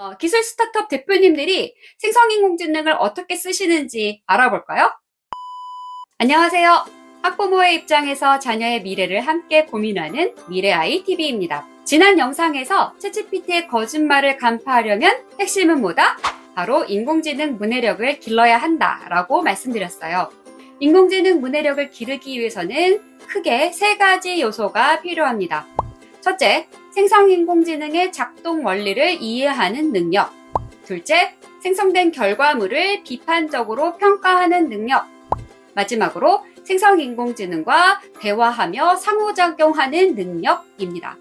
어, 기술 스타트업 대표님들이 생성인공지능을 어떻게 쓰시는지 알아볼까요? 안녕하세요. 학부모의 입장에서 자녀의 미래를 함께 고민하는 미래아이 TV입니다. 지난 영상에서 챗GPT의 거짓말을 간파하려면 핵심은 뭐다? 바로 인공지능 문해력을 길러야 한다라고 말씀드렸어요. 인공지능 문해력을 기르기 위해서는 크게 세 가지 요소가 필요합니다. 첫째, 생성인공지능의 작동 원리를 이해하는 능력. 둘째, 생성된 결과물을 비판적으로 평가하는 능력. 마지막으로 생성인공지능과 대화하며 상호작용하는 능력입니다.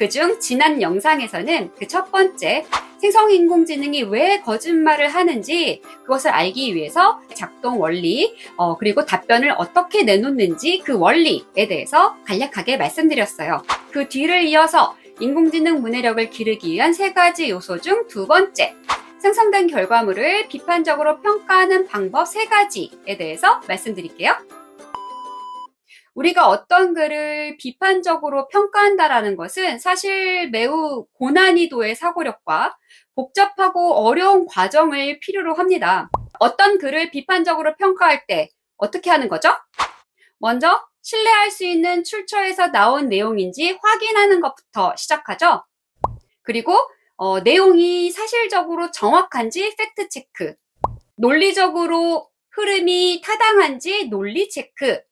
그중 지난 영상에서는 그 첫 번째, 생성인공지능이 왜 거짓말을 하는지 그것을 알기 위해서 작동 원리, 어, 그리고 답변을 어떻게 내놓는지 그 원리에 대해서 간략하게 말씀드렸어요. 그 뒤를 이어서 인공지능 문해력을 기르기 위한 세 가지 요소 중 두 번째, 생성된 결과물을 비판적으로 평가하는 방법 세 가지에 대해서 말씀드릴게요. 우리가 어떤 글을 비판적으로 평가한다라는 것은 사실 매우 고난이도의 사고력과 복잡하고 어려운 과정을 필요로 합니다. 어떤 글을 비판적으로 평가할 때 어떻게 하는 거죠? 먼저 신뢰할 수 있는 출처에서 나온 내용인지 확인하는 것부터 시작하죠. 그리고 어, 내용이 사실적으로 정확한지 팩트 체크, 논리적으로 흐름이 타당한지 논리 체크,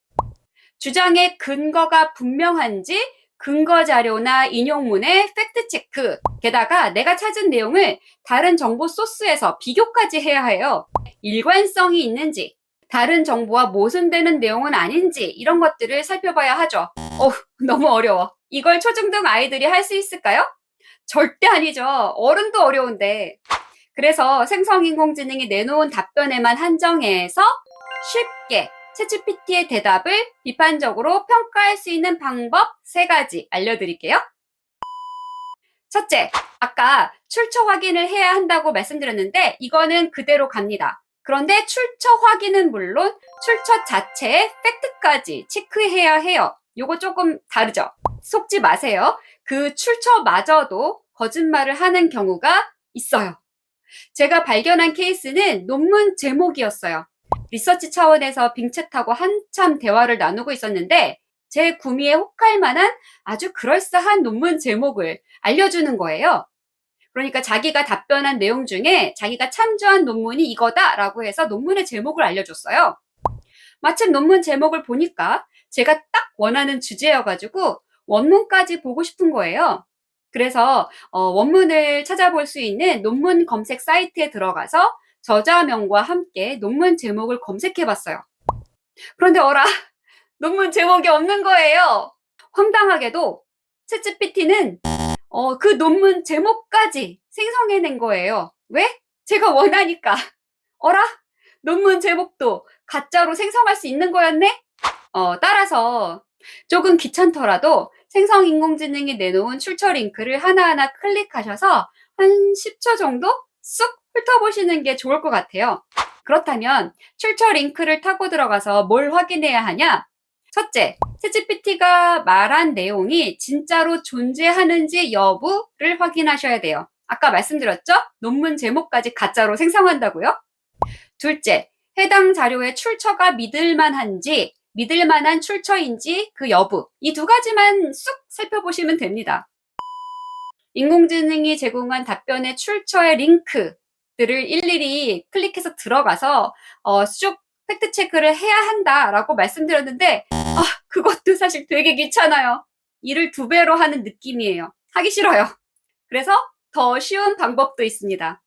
주장의 근거가 분명한지 근거 자료나 인용문의 팩트 체크, 게다가 내가 찾은 내용을 다른 정보 소스에서 비교까지 해야 해요. 일관성이 있는지, 다른 정보와 모순되는 내용은 아닌지 이런 것들을 살펴봐야 하죠. 어, 너무 어려워. 이걸 초중등 아이들이 할 수 있을까요? 절대 아니죠. 어른도 어려운데. 그래서 생성인공지능이 내놓은 답변에만 한정해서 쉽게 챗GPT의 대답을 비판적으로 평가할 수 있는 방법 세 가지 알려드릴게요. 첫째, 아까 출처 확인을 해야 한다고 말씀드렸는데 이거는 그대로 갑니다. 그런데 출처 확인은 물론 출처 자체의 팩트까지 체크해야 해요. 요거 조금 다르죠? 속지 마세요. 그 출처마저도 거짓말을 하는 경우가 있어요. 제가 발견한 케이스는 논문 제목이었어요. 리서치 차원에서 빙챗하고 한참 대화를 나누고 있었는데 제 구미에 혹할 만한 아주 그럴싸한 논문 제목을 알려주는 거예요. 그러니까 자기가 답변한 내용 중에 자기가 참조한 논문이 이거다라고 해서 논문의 제목을 알려줬어요. 마침 논문 제목을 보니까 제가 딱 원하는 주제여가지고 원문까지 보고 싶은 거예요. 그래서 어, 원문을 찾아볼 수 있는 논문 검색 사이트에 들어가서 저자명과 함께 논문 제목을 검색해 봤어요. 그런데 어라, 논문 제목이 없는 거예요. 황당하게도 챗GPT는 어, 그 논문 제목까지 생성해낸 거예요. 왜? 제가 원하니까. 어라? 논문 제목도 가짜로 생성할 수 있는 거였네? 어, 따라서 조금 귀찮더라도 생성인공지능이 내놓은 출처 링크를 하나하나 클릭하셔서 한 10초 정도 쑥 훑어보시는 게 좋을 것 같아요. 그렇다면 출처 링크를 타고 들어가서 뭘 확인해야 하냐? 첫째, 챗GPT가 말한 내용이 진짜로 존재하는지 여부를 확인하셔야 돼요. 아까 말씀드렸죠? 논문 제목까지 가짜로 생성한다고요? 둘째, 해당 자료의 출처가 믿을만한지, 믿을만한 출처인지 그 여부. 이 두 가지만 쑥 살펴보시면 됩니다. 인공지능이 제공한 답변의 출처의 링크들을 일일이 클릭해서 들어가서 어, 쭉 팩트 체크를 해야 한다라고 말씀드렸는데 아, 그것도 사실 되게 귀찮아요. 일을 두 배로 하는 느낌이에요. 하기 싫어요. 그래서 더 쉬운 방법도 있습니다.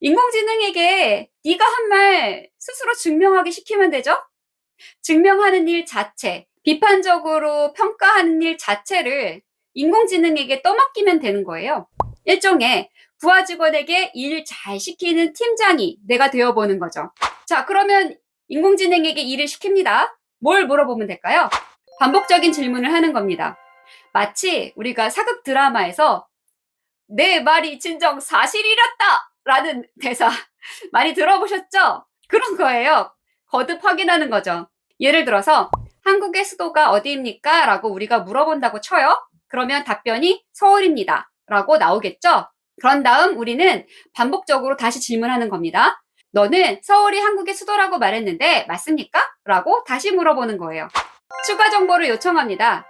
인공지능에게 네가 한 말 스스로 증명하게 시키면 되죠? 증명하는 일 자체, 비판적으로 평가하는 일 자체를 인공지능에게 떠맡기면 되는 거예요. 일종의 부하 직원에게 일 잘 시키는 팀장이 내가 되어보는 거죠. 자, 그러면 인공지능에게 일을 시킵니다. 뭘 물어보면 될까요? 반복적인 질문을 하는 겁니다. 마치 우리가 사극 드라마에서 내 말이 진정 사실이랬다! 라는 대사 많이 들어보셨죠? 그런 거예요. 거듭 확인하는 거죠. 예를 들어서 한국의 수도가 어디입니까? 라고 우리가 물어본다고 쳐요. 그러면 답변이 서울입니다. 라고 나오겠죠? 그런 다음 우리는 반복적으로 다시 질문하는 겁니다. 너는 서울이 한국의 수도라고 말했는데 맞습니까? 라고 다시 물어보는 거예요. 추가 정보를 요청합니다.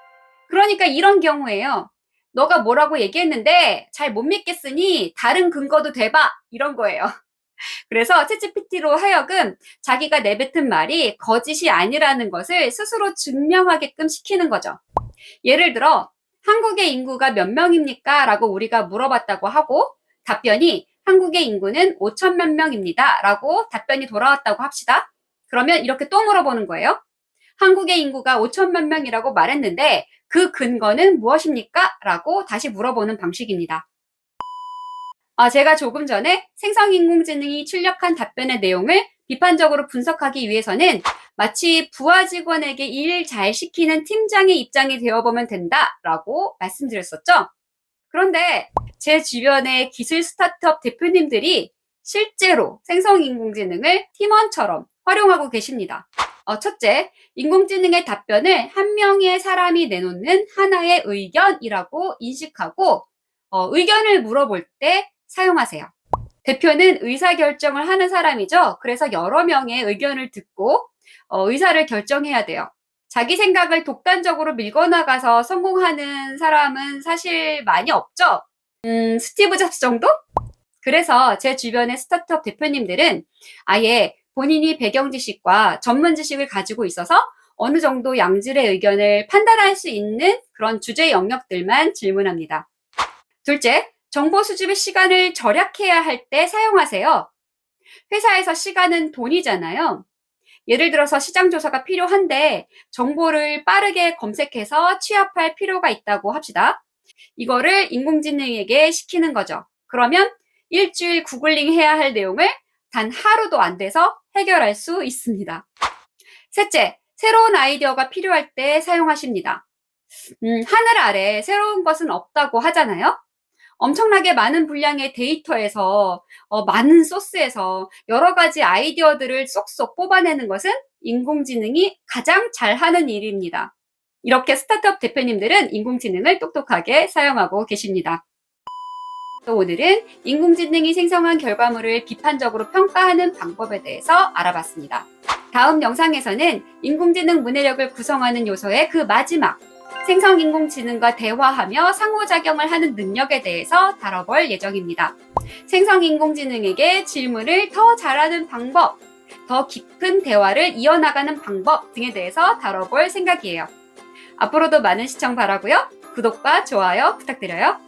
그러니까 이런 경우에요. 너가 뭐라고 얘기했는데 잘 못 믿겠으니 다른 근거도 대봐. 이런 거예요. 그래서 채찌PT로 하여금 자기가 내뱉은 말이 거짓이 아니라는 것을 스스로 증명하게끔 시키는 거죠. 예를 들어, 한국의 인구가 몇 명입니까? 라고 우리가 물어봤다고 하고 답변이 한국의 인구는 5천만 명입니다. 라고 답변이 돌아왔다고 합시다. 그러면 이렇게 또 물어보는 거예요. 한국의 인구가 5천만 명이라고 말했는데 그 근거는 무엇입니까? 라고 다시 물어보는 방식입니다. 아, 제가 조금 전에 생성인공지능이 출력한 답변의 내용을 비판적으로 분석하기 위해서는 마치 부하 직원에게 일 잘 시키는 팀장의 입장이 되어보면 된다라고 말씀드렸었죠. 그런데 제 주변의 기술 스타트업 대표님들이 실제로 생성인공지능을 팀원처럼 활용하고 계십니다. 어, 첫째, 인공지능의 답변을 한 명의 사람이 내놓는 하나의 의견이라고 인식하고 어, 의견을 물어볼 때 사용하세요. 대표는 의사결정을 하는 사람이죠. 그래서 여러 명의 의견을 듣고 어, 의사를 결정해야 돼요. 자기 생각을 독단적으로 밀고 나가서 성공하는 사람은 사실 많이 없죠. 음, 스티브 잡스 정도? 그래서 제 주변의 스타트업 대표님들은 아예 본인이 배경 지식과 전문 지식을 가지고 있어서 어느 정도 양질의 의견을 판단할 수 있는 그런 주제 영역들만 질문합니다. 둘째, 정보 수집의 시간을 절약해야 할 때 사용하세요. 회사에서 시간은 돈이잖아요. 예를 들어서 시장 조사가 필요한데 정보를 빠르게 검색해서 취합할 필요가 있다고 합시다. 이거를 인공지능에게 시키는 거죠. 그러면 일주일 구글링 해야 할 내용을 단 하루도 안 돼서 해결할 수 있습니다. 셋째, 새로운 아이디어가 필요할 때 사용하십니다. 음, 하늘 아래 새로운 것은 없다고 하잖아요. 엄청나게 많은 분량의 데이터에서 어, 많은 소스에서 여러 가지 아이디어들을 쏙쏙 뽑아내는 것은 인공지능이 가장 잘하는 일입니다. 이렇게 스타트업 대표님들은 인공지능을 똑똑하게 사용하고 계십니다. 또 오늘은 인공지능이 생성한 결과물을 비판적으로 평가하는 방법에 대해서 알아봤습니다. 다음 영상에서는 인공지능 문해력을 구성하는 요소의 그 마지막 생성 인공지능과 대화하며 상호작용을 하는 능력에 대해서 다뤄볼 예정입니다. 생성 인공지능에게 질문을 더 잘하는 방법, 더 깊은 대화를 이어나가는 방법 등에 대해서 다뤄볼 생각이에요. 앞으로도 많은 시청 바라고요. 구독과 좋아요 부탁드려요.